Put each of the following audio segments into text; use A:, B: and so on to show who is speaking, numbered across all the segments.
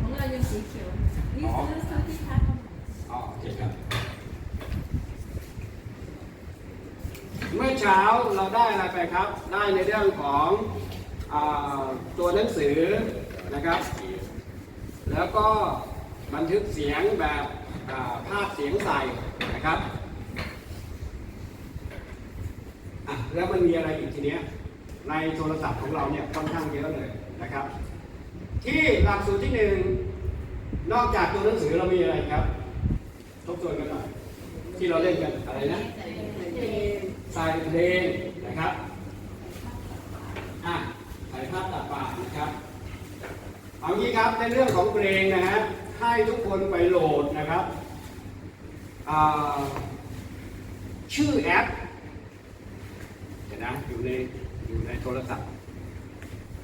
A: ของเรายังสีเขียวนี่ซื้อซื้อที่พัก
B: อ๋อโอเคครับ เมื่อเช้าเราได้อะไรไปครับ ได้ในเรื่องของอตัวหนังสือนะครับ แล้วก็บันทึกเสียงแบบภาพเสียงใส่นะครับแล้วมันมีอะไรอีกทีเนี้ยในโทรศัพท์ของเราเนี่ยค่อนข้างเยอะเลยนะครับ ที่หลักสูตรที่หนึ่งนอกจากตัวหนังสือเรามีอะไรครับ ทบทวนกันหน่อย ที่เราเล่นกันอะไรนะใส่เพลงนะครับอะใส่ภาพตัดปากนะครับเอางี้ครับในเรื่องของเพลงนะฮะให้ทุกคนไปโหลดนะครับชื่อแอปเดี๋ยวนะอยู่ในอยู่ในโทรศัพท์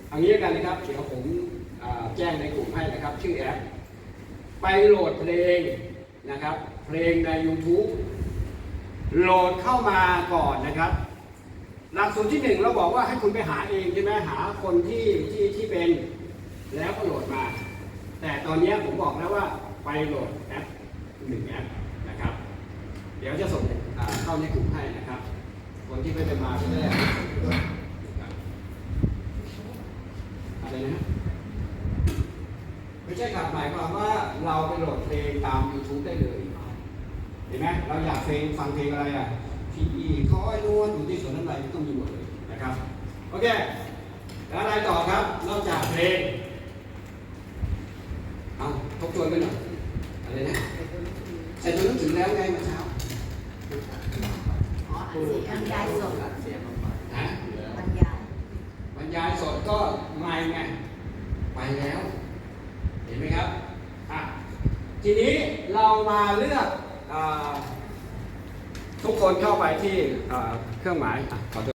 B: เอางี้กันนะครับเดี๋ยวผม แจ้งในกลุ่มให้นะครับ ชื่อแอป ไปโหลดเพลงนะครับ เพลงใน YouTube โหลดเข้ามาก่อนนะครับ หลักสูตรที่หนึ่งเราบอกว่าให้คุณไปหาเองใช่ไหมหาคนที่ที่ที่เป็นแล้วก็โหลดมา แต่ตอนนี้ผมบอกแล้วว่าไปโหลดแอปหนึ่งแอปนะครับ เดี๋ยวจะส่งเข้าในกลุ่มให้นะครับ คนที่ไม่ได้มาก็ได้นะครับอะไรนะ ไม่ ใช่ครับหมายความว่าเราไปโหลดเพลงตาม YouTube ได้เลย เห็นไหมเราอยากเพลงฟังเพลงอะไรอะพีอีคอยนวลอยู่ที่สวนน้ำลายต้องมีหมดเลยนะครับ โอเค แล้วอะไรต่อครับ นอกจากเพลง เอาทบทวนกันหน่อยอะไรนะใส่ตัวหนังสือแล้วไงเมื่อเช้า
A: อ๋ออันสีอันยายสด
B: ฮะ
A: บรรยาย
B: บรรยายสดก็ไม่ไงไปแล้วเห็ นไหมครับอะทีนี้เรามาเลือกอทุกคนเข้าไปที่เครื่องหมายอขอ